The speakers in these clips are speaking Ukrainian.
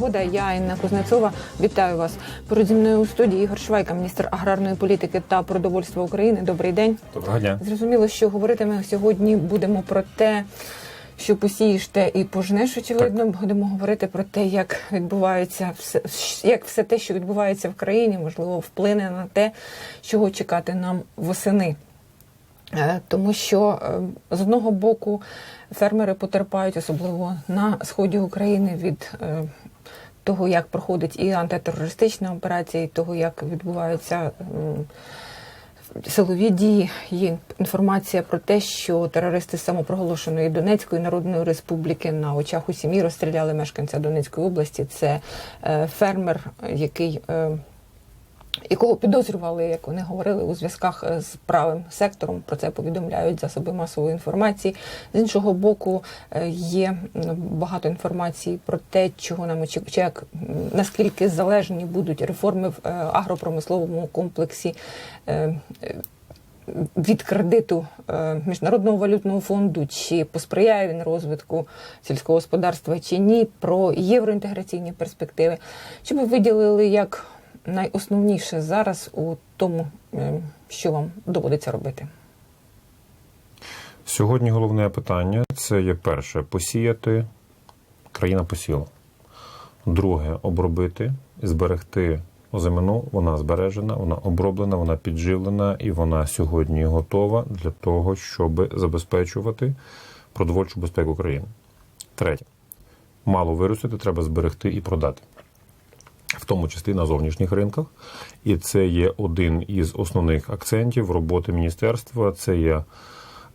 Свобода. Я Інна Кузнецова. Вітаю вас. Поруч зі мною у студії Ігор Швайка, міністр аграрної політики та продовольства України. Добрий день. Доброго дня. Зрозуміло, що говорити ми сьогодні будемо про те, що посієш те і пожнеш. Очевидно, будемо говорити про те, як відбувається все, як все те, що відбувається в країні, можливо, вплине на те, чого чекати нам восени. Е, Тому що е, з одного боку фермери потерпають, особливо на сході України, від е, того, як проходить і антитерористична операція, і того, як відбуваються силові дії. Є інформація про те, що терористи самопроголошеної Донецької Народної Республіки на очах у сім'ї розстріляли мешканця Донецької області. Це е, фермер, який е, якого підозрювали, як вони говорили, у зв'язках е, з правим сектором. Про це повідомляють засоби масової інформації. З іншого боку, е, є багато інформації про те, чого нам очікує, наскільки залежні будуть реформи в е, агропромисловому комплексі. Від кредиту міжнародного валютного фонду, чи посприяє він розвитку сільського господарства, чи ні, про євроінтеграційні перспективи. Що ви виділили як найосновніше зараз у тому, е, що вам доводиться робити? Сьогодні головне питання це є перше посіяти. Країна посіла. Друге обробити, зберегти озимину. Вона збережена, вона оброблена, вона підживлена і вона сьогодні готова для того, щоб забезпечувати продовольчу безпеку країни. Третє. Мало виростити, треба зберегти і продати. В тому числі на зовнішніх ринках, і це є один із основних акцентів роботи міністерства. Це є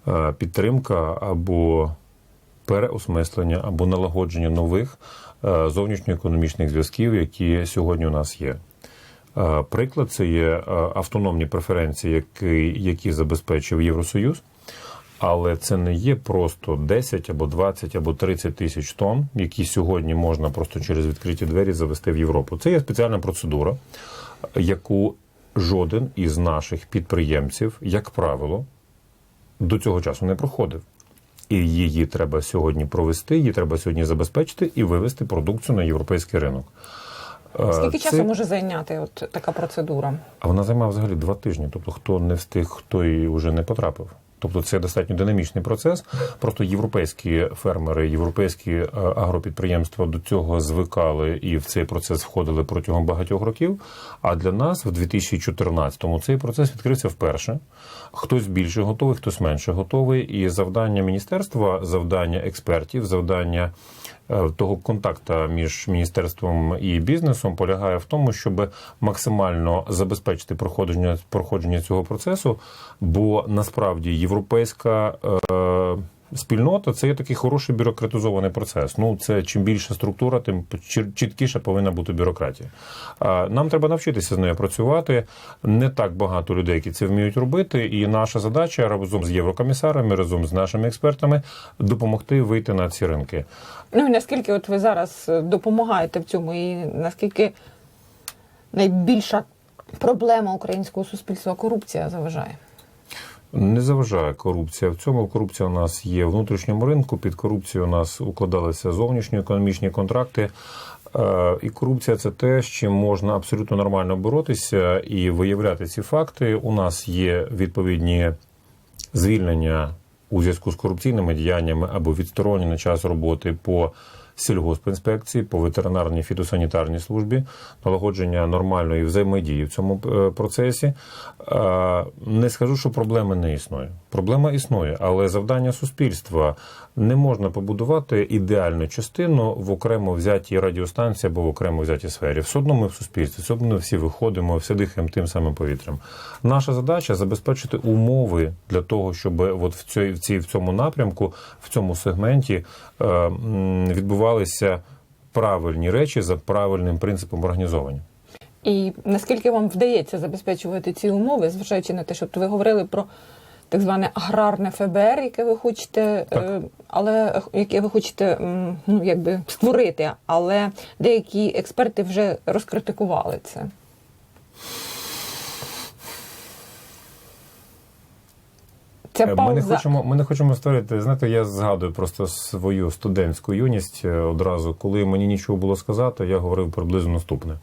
е, підтримка або переосмислення, або налагодження нових е, зовнішньоекономічних зв'язків, які сьогодні у нас є. Е, Приклад це є автономні преференції, які, які забезпечив Євросоюз. Але це не є просто 10 або 20 або 30 тисяч тонн, які сьогодні можна просто через відкриті двері завести в Європу. Це є спеціальна процедура, яку жоден із наших підприємців, як правило, до цього часу не проходив. І її треба сьогодні провести, її треба сьогодні забезпечити і вивести продукцію на європейський ринок. Е, Скільки це- часу може зайняти от така процедура? а вона займає взагалі два тижні. Тобто, хто не встиг, хто і вже не потрапив. Тобто це достатньо динамічний процес. Просто європейські фермери, європейські е, агропідприємства до цього звикали і в цей процес входили протягом багатьох років. А для нас в 2014-му цей процес відкрився вперше. Хтось більше готовий, хтось менше готовий. І завдання міністерства, завдання експертів, завдання того контакта між міністерством і бізнесом полягає в тому, щоб максимально забезпечити проходження проходження цього процесу. Бо насправді європейська е, спільнота це є такий хороший бюрократизований процес. Ну це чим більша структура, тим чіт- чіткіша повинна бути бюрократія. Нам треба навчитися з нею працювати. Не так багато людей, які це вміють робити. І наша задача разом з єврокомісарами, разом з нашими експертами допомогти вийти на ці ринки. Ну і наскільки от ви зараз е, допомагаєте в цьому, і наскільки найбільша проблема українського суспільства корупція заважає? Не заважає корупція. В цьому корупція у нас є в внутрішньому ринку. Під корупцією у нас укладалися зовнішньоекономічні контракти. Е, І корупція це те, з чим можна абсолютно нормально боротися і виявляти ці факти. У нас є відповідні звільнення у зв'язку з корупційними діяннями або відсторонення час роботи по сільгоспінспекції, по ветеринарній фітосанітарній службі, налагодження нормальної взаємодії в цьому е, процесі. Е, Не скажу, що проблеми не існує. Проблема існує, але завдання суспільства не можна побудувати ідеальну частину в окремо взятій радіостанції або в окремо взятій сфері. Все одно ми в суспільстві, все одно всі виходимо, всі дихаємо тим самим повітрям. Наша задача забезпечити умови для того, щоб от в цій, в цій в цьому напрямку, в цьому сегменті е, відбувалися правильні речі за правильним принципом організовані. І наскільки вам вдається забезпечувати ці умови, зважаючи на те, що ви говорили про так зване аграрне ФБР, яке ви хочете, Так. е, але яке ви хочете ну, якби створити, але деякі експерти вже розкритикували це. Ця Е, Ми не хочемо, ми не хочемо створити. Знаєте, я згадую просто свою студентську юність е, одразу, коли мені нічого було сказати, я говорив приблизно наступне.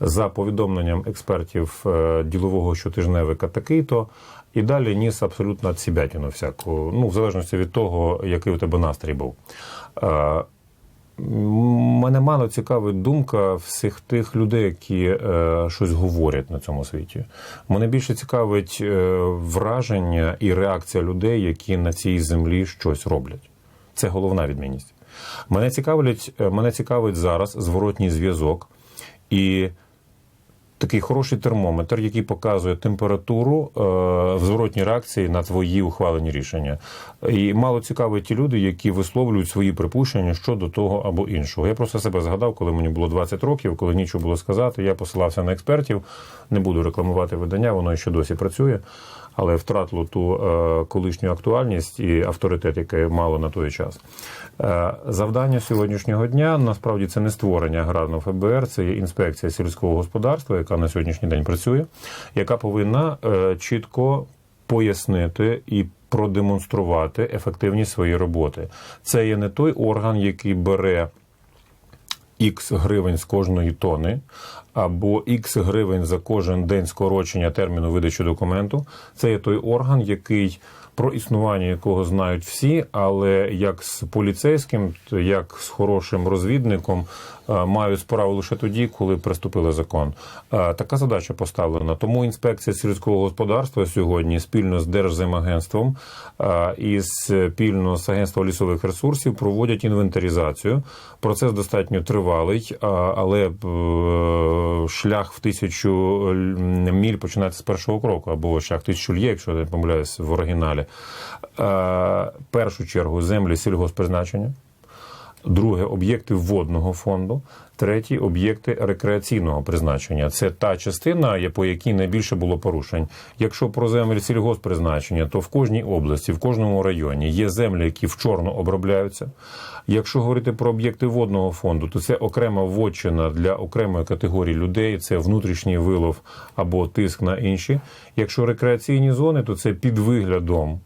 За повідомленням експертів е, ділового щотижневика такий-то, і далі ніс абсолютно сібятіну всяку, ну, в залежності від того, який у тебе настрій був. Е, Мене мало цікавить думка всіх тих людей, які е, щось говорять на цьому світі. Мене більше цікавить е, враження і реакція людей, які на цій землі щось роблять. Це головна відмінність. Мене цікавить, е, мене цікавить зараз зворотній зв'язок і такий хороший термометр, який показує температуру е, в зворотній реакції на твої ухвалені рішення. І мало цікавить ті люди, які висловлюють свої припущення щодо того або іншого. Я просто себе згадав, коли мені було 20 років, коли нічого було сказати. Я посилався на експертів. Не буду рекламувати видання, воно ще досі працює. Але втратило ту е, колишню актуальність і авторитет, який мало на той час. Е, завдання сьогоднішнього дня насправді це не створення аграрного ФБР, це є інспекція сільського господарства, яка на сьогоднішній день працює, яка повинна е, чітко пояснити і продемонструвати ефективність своєї роботи. Це є не той орган, який бере. Х гривень з кожної тони або Х гривень за кожен день скорочення терміну видачі документу. Це є той орган, який про існування якого знають всі, але як з поліцейським, як з хорошим розвідником е, мають справу лише тоді, коли приступили закон. Е, Така задача поставлена. Тому інспекція сільського господарства сьогодні спільно з Держземагентством е, і спільно з агентством лісових ресурсів проводять інвентаризацію. Процес достатньо тривалий, але шлях в тисячу міль починається з першого кроку, або шлях тисячу лє, якщо я не помиляюсь в оригіналі. Е, першу чергу землі сільгоспризначення. Друге об'єкти водного фонду, третій об'єкти рекреаційного призначення. Це та частина, по якій найбільше було порушень. Якщо про землі сільгоспризначення, то в кожній області, в кожному районі є землі, які в чорно обробляються. Якщо говорити про об'єкти водного фонду, то це окрема вотчина для окремої категорії людей, це внутрішній вилов або тиск на інші. Якщо рекреаційні зони, то це під виглядом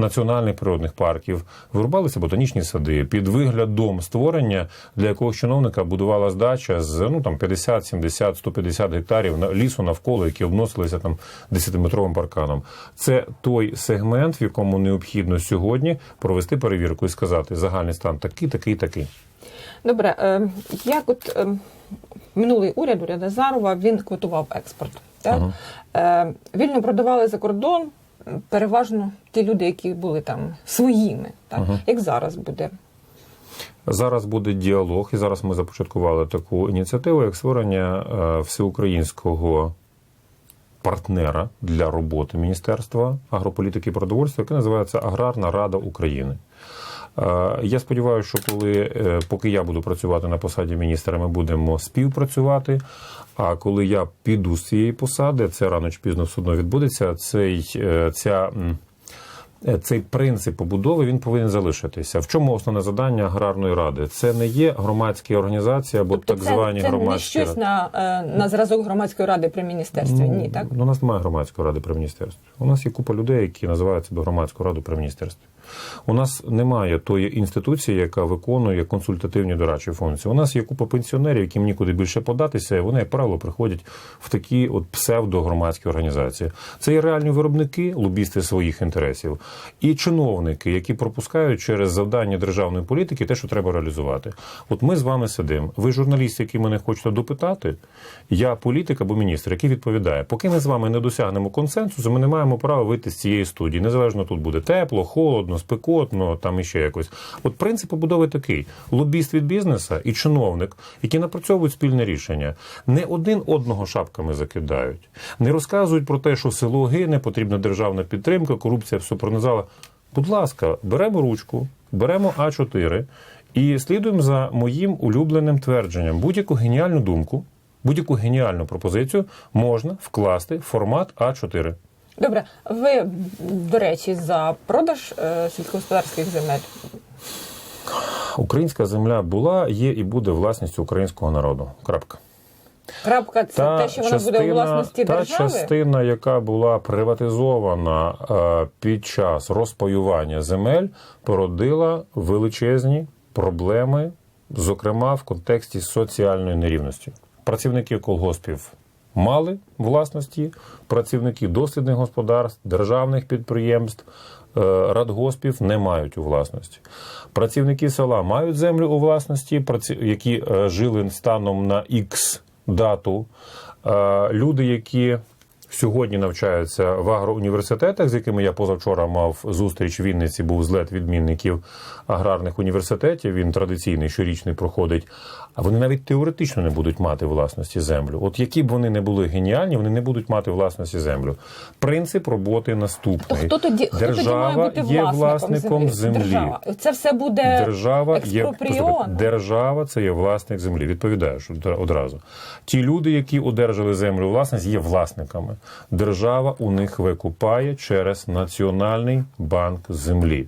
національних природних парків, вирубалися ботанічні сади під виглядом створення, для якого чиновника будувала здача з ну там 50, 70, 150 гектарів на лісу навколо, які обносилися там 10-метровим парканом. Це той сегмент, в якому необхідно сьогодні провести перевірку і сказати загальний стан такий, такий, такий. Добре, е, як от е, минулий уряд, уряд Азарова, він квотував експорт. Так? Е, вільно продавали за кордон переважно ті люди, які були там своїми. Так? Як зараз буде? Зараз буде діалог, і зараз ми започаткували таку ініціативу, як створення е, всеукраїнського партнера для роботи Міністерства агрополітики і продовольства, яке називається Аграрна Рада України. Е, Я сподіваюся, що коли е, поки я буду працювати на посаді міністра, ми будемо співпрацювати. А коли я піду з цієї посади, це рано чи пізно все одно відбудеться. Цей е, ця. Е, цей принцип побудови він повинен залишитися. В чому основне завдання аграрної ради? Це не є громадські організації або так Тобто це, звані це не громадські щось ради. на, е, на зразок громадської ради при міністерстві. Ні, так? Ну, у нас немає громадської ради при міністерстві. У нас є купа людей, які називають себе громадською радою при міністерстві. У нас немає тої інституції, яка виконує консультативні дорадчі функції. У нас є купа пенсіонерів, яким нікуди більше податися, і вони, як правило, приходять в такі от псевдогромадські організації. Це є реальні виробники, лобісти своїх інтересів, і чиновники, які пропускають через завдання державної політики те, що треба реалізувати. От ми з вами сидимо. Ви журналіст, який мене хочете допитати. Я політик або міністр, який відповідає, поки ми з вами не досягнемо консенсусу, ми не маємо права вийти з цієї студії. Незалежно тут буде тепло, холодно, спекотно, там іще якось. От принцип побудови такий: лобіст від бізнеса і чиновник, які напрацьовують спільне рішення, не один одного шапками закидають, не розказують про те, що село гине, потрібна державна підтримка, корупція все пронизала. Будь ласка, беремо ручку, беремо А4 і слідуємо за моїм улюбленим твердженням. Будь-яку геніальну думку, будь-яку геніальну пропозицію можна вкласти в формат А4. Добре, ви, до речі, за продаж е, сільськогосподарських земель. Українська земля була, є і буде власністю українського народу. Крапка. Крапка це те, що вона буде у власності та держави. частина, яка була приватизована е, під час розпаювання земель, породила величезні проблеми, зокрема в контексті соціальної нерівності. Працівники колгоспів мали власності, працівники дослідних господарств, державних підприємств. е, Радгоспів не мають у власності. Працівники села мають землю у власності, які е, жили станом на X дату. Е, Люди, які сьогодні навчаються в агроуніверситетах, з якими я позавчора мав зустріч в Вінниці, був злет відмінників аграрних університетів. Він традиційний щорічний проходить. А вони навіть теоретично не будуть мати власності землю. От які б вони не були геніальні, вони не будуть мати власності землю. Принцип роботи То наступний: хто тоді хто тоді держава має бути є власником, землі. Держава. Це все буде Держава експропріон. послухайте, держава це є власник землі. Відповідаєш одра- одразу. Ті люди, які одержали землю власність, є власниками. Держава у них викупає через Національний банк землі.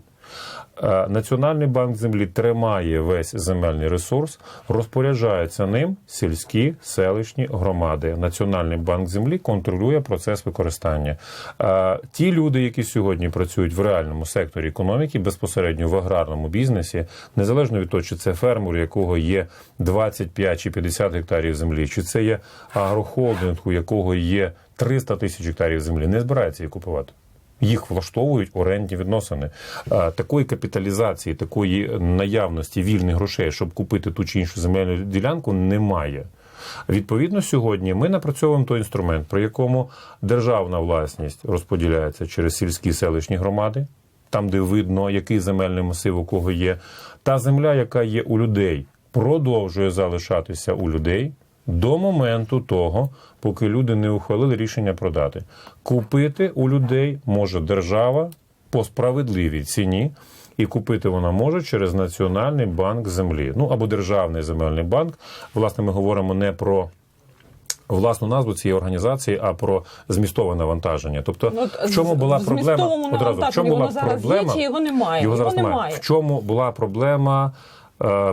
Е, Національний банк землі тримає весь земельний ресурс, розпоряджаються ним сільські селищні громади. Національний банк землі контролює процес використання. Е, Ті люди, які сьогодні працюють в реальному секторі економіки, безпосередньо в аграрному бізнесі, незалежно від того, чи це фермер, якого є 25 чи 50 гектарів землі, чи це є агрохолдинг, у якого є 300 тисяч гектарів землі, не збирається її купувати. Їх влаштовують орендні відносини. Такої капіталізації, такої наявності вільних грошей, щоб купити ту чи іншу земельну ділянку, немає. Відповідно, сьогодні ми напрацьовуємо той інструмент, при якому державна власність розподіляється через сільські селищні громади, там, де видно, який земельний масив у кого є. Та земля, яка є у людей, продовжує залишатися у людей до моменту того, поки люди не ухвалили рішення продати. Купити у людей може держава по справедливій ціні. І купити вона може через Національний банк землі, ну або Державний земельний банк. Власне, ми говоримо не про власну назву цієї організації, а про змістове навантаження. Тобто, Ну, в чому була проблема? Одразу, в чому була проблема? є, чи його немає? Його Його зараз немає. В чому була проблема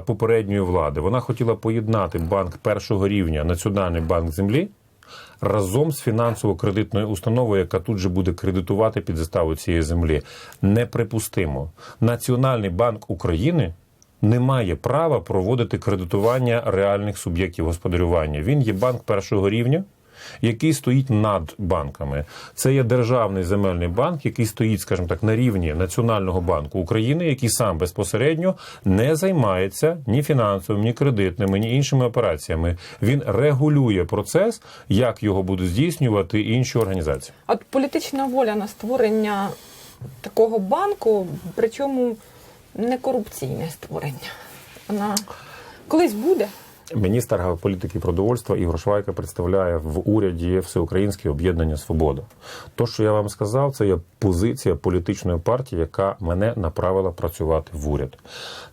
попередньої влади? Вона хотіла поєднати банк першого рівня, Національний банк землі. Разом з фінансово-кредитною установою, яка тут же буде кредитувати під заставу цієї землі, неприпустимо. Національний банк України не має права проводити кредитування реальних суб'єктів господарювання. Він є банк першого рівня, який стоїть над банками. Це є державний земельний банк, який стоїть, скажімо так, на рівні Національного банку України, який сам безпосередньо не займається ні фінансовими, ні кредитними, ні іншими операціями. Він регулює процес, як його будуть здійснювати інші організації. От політична воля на створення такого банку, причому не корупційне створення. Вона колись буде. Міністр політики і продовольства Ігор Швайка представляє в уряді Всеукраїнське об'єднання Свобода. То, що я вам сказав, це є позиція політичної партії, яка мене направила працювати в уряд.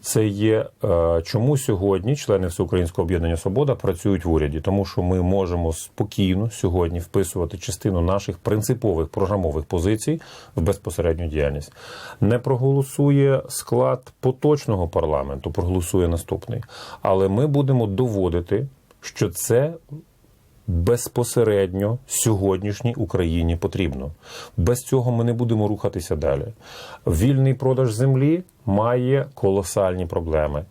Це є е, чому сьогодні члени Всеукраїнського об'єднання Свобода працюють в уряді, тому що ми можемо спокійно сьогодні вписувати частину наших принципових програмових позицій в безпосередню діяльність. Не проголосує склад поточного парламенту, проголосує наступний. Але ми будемо доводити, що це безпосередньо сьогоднішній Україні потрібно. Без цього ми не будемо рухатися далі. Вільний продаж землі має колосальні проблеми.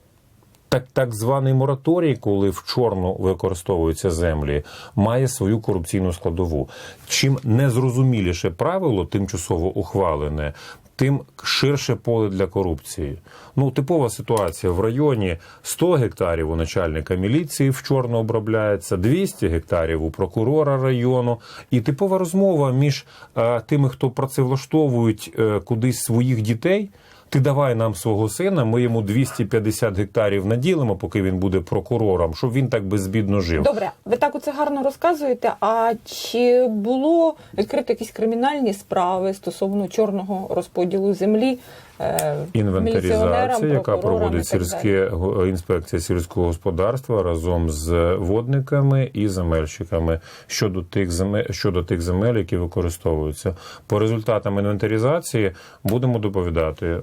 Так, так званий мораторій, коли в чорну використовуються землі, має свою корупційну складову. Чим незрозуміліше правило, тимчасово ухвалене, тим ширше поле для корупції. Ну, типова ситуація в районі 100 гектарів у начальника міліції в чорно обробляється, 200 гектарів у прокурора району. І типова розмова між е, тими, хто працевлаштовують е, кудись своїх дітей. Ти давай нам свого сина, ми йому 250 гектарів наділимо, поки він буде прокурором, щоб він так безбідно жив. Добре, ви так оце гарно розказуєте. А чи було відкрито якісь кримінальні справи стосовно чорного розподілу землі? Е, Інвентаризація, яка проводить сільське інспекція сільського господарства разом з водниками і земельщиками щодо тих земель щодо тих земель, які використовуються. По результатам інвентаризації будемо доповідати. Е,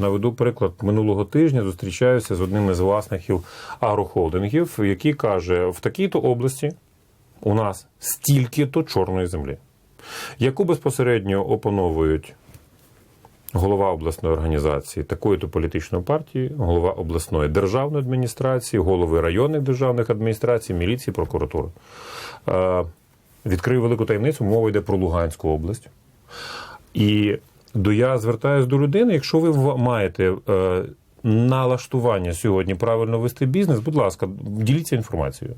Наведу приклад минулого тижня. Зустрічаюся з одним із власників агрохолдингів, який каже: в такій-то області у нас стільки-то чорної землі, яку безпосередньо опановують голова обласної організації такої-то політичної партії, голова обласної державної адміністрації, голови районних державних адміністрацій, міліції, прокуратури. Е, Відкрию велику таємницю, мова йде про Луганську область. І до я звертаюся до людини, якщо ви маєте е, налаштування сьогодні правильно вести бізнес, будь ласка, діліться інформацією.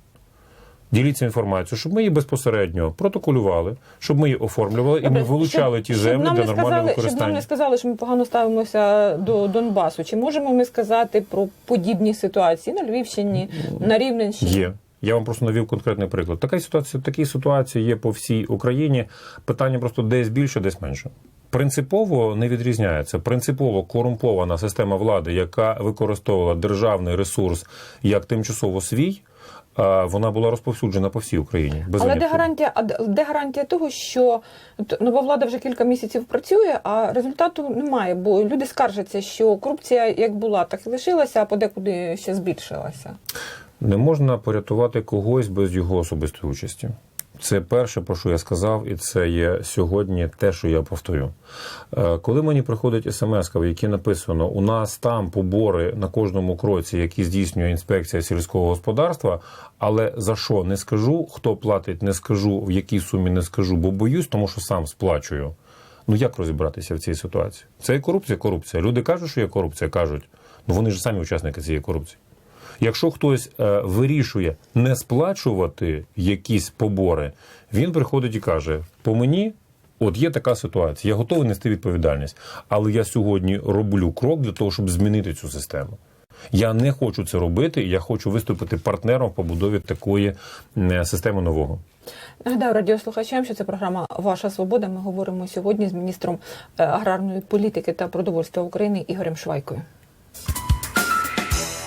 Діліться інформацією, щоб ми її безпосередньо протоколювали, щоб ми її оформлювали і ми вилучали щоб- ті землі для нормального сказали, Щоб нам не сказали, що ми погано ставимося до Донбасу. Чи можемо ми сказати про подібні ситуації на Львівщині, на Рівненщині? Є. Я вам просто навів конкретний приклад. Така ситуація, такі ситуації є по всій Україні. Питання просто десь більше, десь менше. Принципово не відрізняється. Принципово корумпована система влади, яка використовувала державний ресурс як тимчасово свій, вона була розповсюджена по всій Україні. Без Але де гарантія, а де- де гарантія того, що нова влада вже кілька місяців працює, а результату немає? Бо люди скаржаться, що корупція як була, так і лишилася, а подекуди ще збільшилася. Не можна порятувати когось без його особистої участі. Це перше, про що я сказав, і це є сьогодні те, що я повторю. Е, Коли мені приходить смс, в якій написано, у нас там побори на кожному кроці, які здійснює інспекція сільського господарства, але за що не скажу, хто платить, не скажу, в якій сумі не скажу, бо боюсь, тому що сам сплачую. Ну як розібратися в цій ситуації? Це є корупція, корупція. Люди кажуть, що є корупція, кажуть. Ну вони ж самі учасники цієї корупції. Якщо хтось е, вирішує не сплачувати якісь побори, він приходить і каже: по мені. От є така ситуація, я готовий нести відповідальність, але я сьогодні роблю крок для того, щоб змінити цю систему. Я не хочу це робити, я хочу виступити партнером в побудові такої е, системи нового. Нагадаю радіослухачам, що це програма Ваша Свобода. Ми говоримо сьогодні з міністром е, аграрної політики та продовольства України Ігорем Швайкою.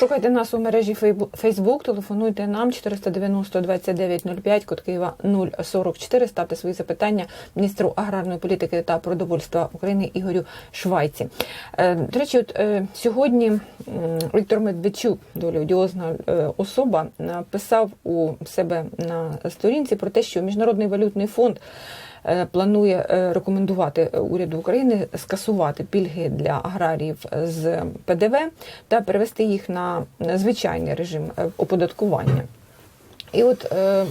Шукайте нас у мережі Фейсбук, телефонуйте нам 490 2905, код Києва 044, ставте свої запитання міністру аграрної політики та продовольства України Ігорю Швайці. Е, До речі, от е, сьогодні Віктор Медведчук, доволі одіозна е, особа, написав у себе на сторінці про те, що Міжнародний валютний фонд планує е, рекомендувати уряду України скасувати пільги для аграріїв з ПДВ та перевести їх на звичайний режим е, оподаткування. І от е,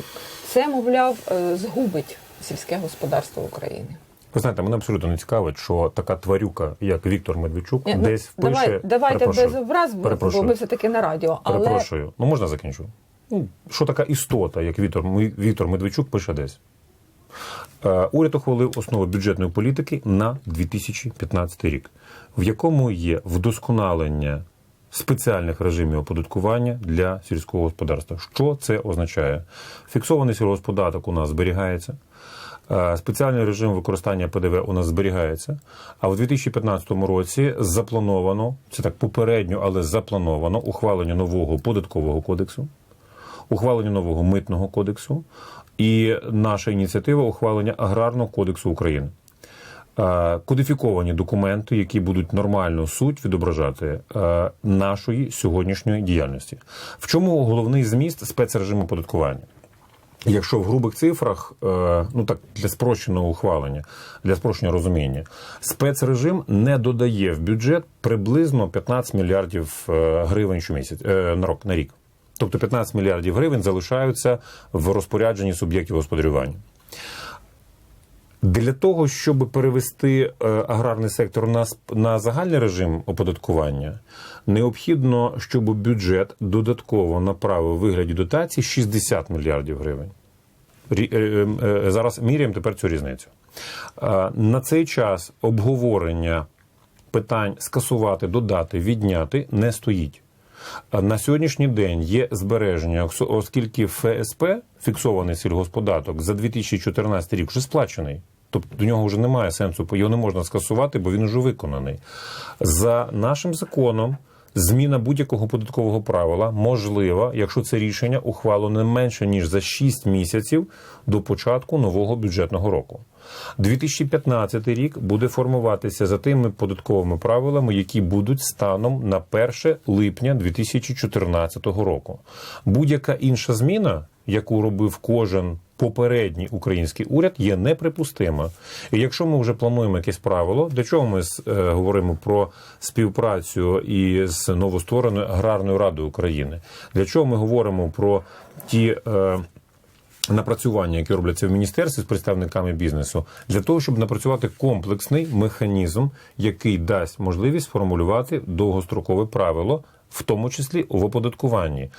це, мовляв, е, згубить сільське господарство України. Ви знаєте, мене абсолютно не цікавить, що така тварюка, як Віктор Медведчук, Ні, ну, десь впише. давай, давайте Перепрошую. без образ, бо- бо ми все таки на радіо. Але Перепрошую. Ну можна закінчу? Ну, що така істота, як Віктор, Віктор Медведчук пише десь? Е, Уряд ухвалив основи бюджетної політики на 2015 рік, в якому є вдосконалення спеціальних режимів оподаткування для сільського господарства. Що це означає? Фіксований сільгосподаток у нас зберігається. Е, Спеціальний режим використання ПДВ у нас зберігається. А в 2015 році заплановано, це так попередньо, але заплановано ухвалення нового податкового кодексу, ухвалення нового митного кодексу і наша ініціатива ухвалення аграрного кодексу України. Е, Кодифіковані документи, які будуть нормальну суть відображати е, нашої сьогоднішньої діяльності. В чому головний зміст спецрежиму оподаткування? Якщо в грубих цифрах, е, ну так для спрощеного ухвалення, для спрощення розуміння, спецрежим не додає в бюджет приблизно 15 мільярдів гривень щомісяць на рік. Тобто 15 мільярдів гривень залишаються в розпорядженні суб'єктів господарювання. Для того, щоб перевести е, аграрний сектор на, на загальний режим оподаткування, необхідно, щоб бюджет додатково направив вигляді дотацій 60 мільярдів гривень. Е, е, Зараз міряємо тепер цю різницю. На цей час обговорення питань скасувати, додати, відняти не стоїть. На сьогоднішній день є збереження, оскільки ФСП, фіксований сільгосподаток, за 2014 рік вже сплачений. Тобто до нього вже немає сенсу, його не можна скасувати, бо він вже виконаний. За нашим законом. Зміна будь-якого податкового правила можлива, якщо це рішення ухвалено менше ніж за 6 місяців до початку нового бюджетного року. 2015 рік буде формуватися за тими податковими правилами, які будуть станом на 1 липня 2014 року. Будь-яка інша зміна, яку робив кожен попередній український уряд, є неприпустима. І якщо ми вже плануємо якесь правило, для чого ми е, говоримо про співпрацю із новоствореною аграрною радою України? Для чого ми говоримо про ті. Е, напрацювання, які робляться в міністерстві з представниками бізнесу, для того, щоб напрацювати комплексний механізм, який дасть можливість сформулювати довгострокове правило, в тому числі в оподаткуванні.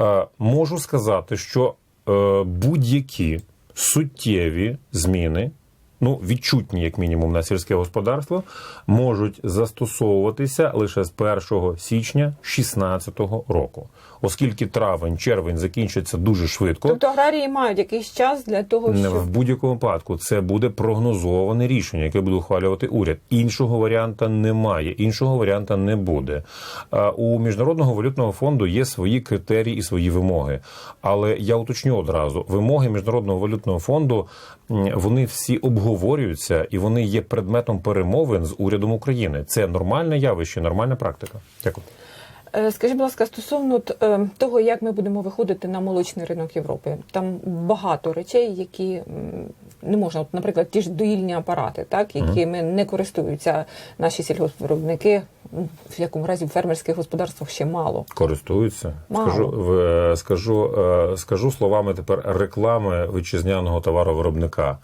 Е, можу сказати, що е, будь-які суттєві зміни. Ну, відчутні, як мінімум, на сільське господарство, можуть застосовуватися лише з 1 січня 2016 року, оскільки травень, червень закінчаться дуже швидко. Тобто аграрії мають якийсь час для того, щоб в будь-якому випадку це буде прогнозоване рішення, яке буде ухвалювати уряд. Іншого варіанта немає, іншого варіанта не буде. У міжнародного валютного фонду є свої критерії і свої вимоги. Але я уточню одразу: вимоги міжнародного валютного фонду вони всі обговорюються і вони є предметом перемовин з урядом України. Це нормальне явище, нормальна практика. Дякую. Е, Скажіть, будь ласка, стосовно е, того, як ми будемо виходити на молочний ринок Європи, там багато речей, які не можна, от, наприклад, ті ж доїльні апарати, так якими не користуються наші сільгоспвиробники, в якому разі в фермерських господарствах ще мало. Користуються. Мало. Скажу, в- скажу, е, скажу словами тепер реклами вітчизняного товаровиробника.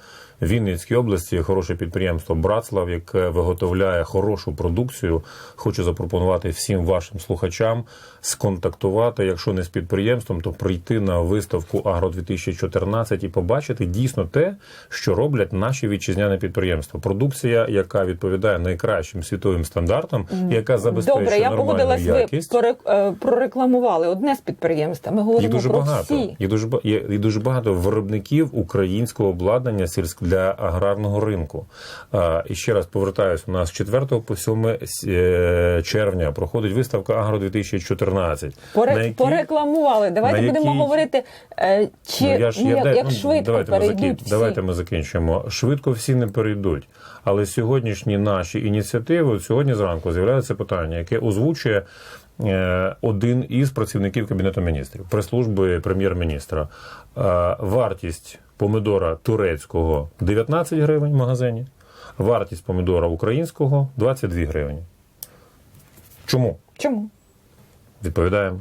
Вінницькій області є хороше підприємство Братслав, яке виготовляє хорошу продукцію. Хочу запропонувати всім вашим слухачам сконтактувати, якщо не з підприємством, то прийти на виставку Агро 2014 і побачити дійсно те, що роблять наші вітчизняні підприємства. Продукція, яка відповідає найкращим світовим стандартам, яка забезпечує Добре, я нормальну ви якість. поре- е, прорекламували одне з підприємств. Ми говоримо дуже про багато. всі. Їх дуже є і дуже багато виробників українського обладнання сільськ для аграрного ринку. І ще раз повертаюся. У нас з 4 по 7 е, червня проходить виставка Агро 2014. Поре- на якій- Порекламували. Давайте на будемо якій- говорити, е, чи Ну, я ж- я як, де- як ну, швидко давайте ми, перейдуть закін- всі. давайте ми закінчимо. Швидко всі не перейдуть. Але сьогоднішні наші ініціативи, сьогодні зранку з'являється питання, яке озвучує один із працівників Кабінету міністрів, прес-служби прем'єр-міністра. Е, Вартість помидора турецького 19 гривень в магазині, вартість помидора українського 22 гривні. Чому? Чому? Відповідаємо.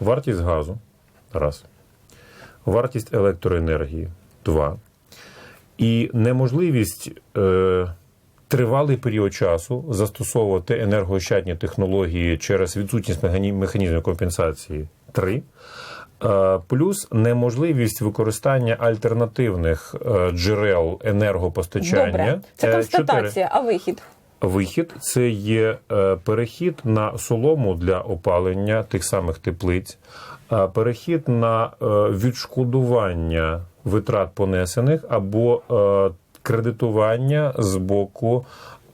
Вартість газу раз. Вартість електроенергії два. І неможливість е, тривалий період часу застосовувати енергоощадні технології через відсутність механі- механізмів компенсації три. Е, Плюс неможливість використання альтернативних е, джерел енергопостачання. Добре, це Е, констатація, а вихід? Вихід це є перехід на солому для опалення тих самих теплиць, перехід на відшкодування витрат понесених або кредитування з боку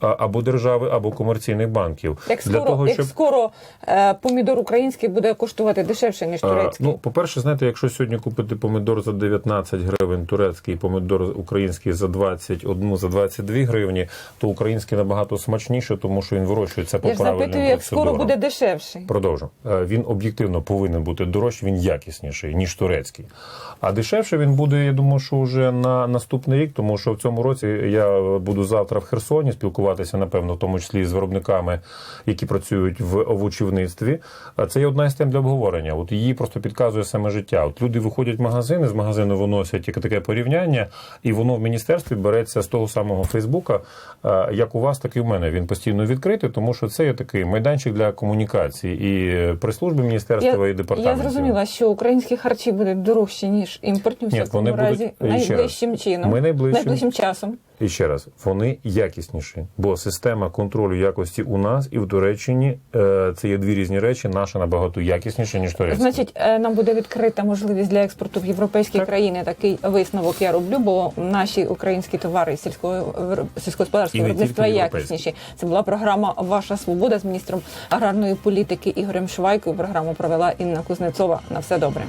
або держави, або комерційних банків Як скоро, як скоро е, помідор український буде коштувати дешевше, ніж Е, турецький? Ну, по-перше, знаєте, якщо сьогодні купити помидор за 19 гривень, турецький помидор український за 21, за 22 гривні, то український набагато смачніше, тому що він вирощується по Я правильним запитую, як скоро буде дешевший. Продовжу. Е, Він об'єктивно повинен бути дорожчий, він якісніший, ніж турецький. А дешевше він буде, я думаю, що вже на наступний рік, тому що в цьому році я буду завтра в Херсоні спілкуватися, напевно, в тому числі з виробниками, які працюють в овочівництві. А Це є одна із тем для обговорення. От її просто підказує саме життя. От люди виходять в магазини, з магазину виносять таке порівняння, і воно в міністерстві береться з того самого Фейсбука, як у вас, так і в мене. Він постійно відкритий, тому що це є такий майданчик для комунікації і прес-служби міністерства, і Я, департаментів. я зрозуміла, що українські харчі будуть дорожчі, ніж імпортні в Ні, вони разі будуть- найближчим чином, Ми найближчим- найближчим часом. І ще раз, вони якісніші, бо система контролю якості у нас і в Туреччині е, це є дві різні речі. Наша набагато якісніша ніж турецька. Значить, е, нам буде відкрита можливість для експорту в європейські Так. країни. Такий висновок я роблю, бо наші українські товари сільського сільськогосподарського не виробництва якісніші. Це була програма Ваша свобода з міністром аграрної політики Ігорем Швайкою. Програму провела Інна Кузнецова. На все добре.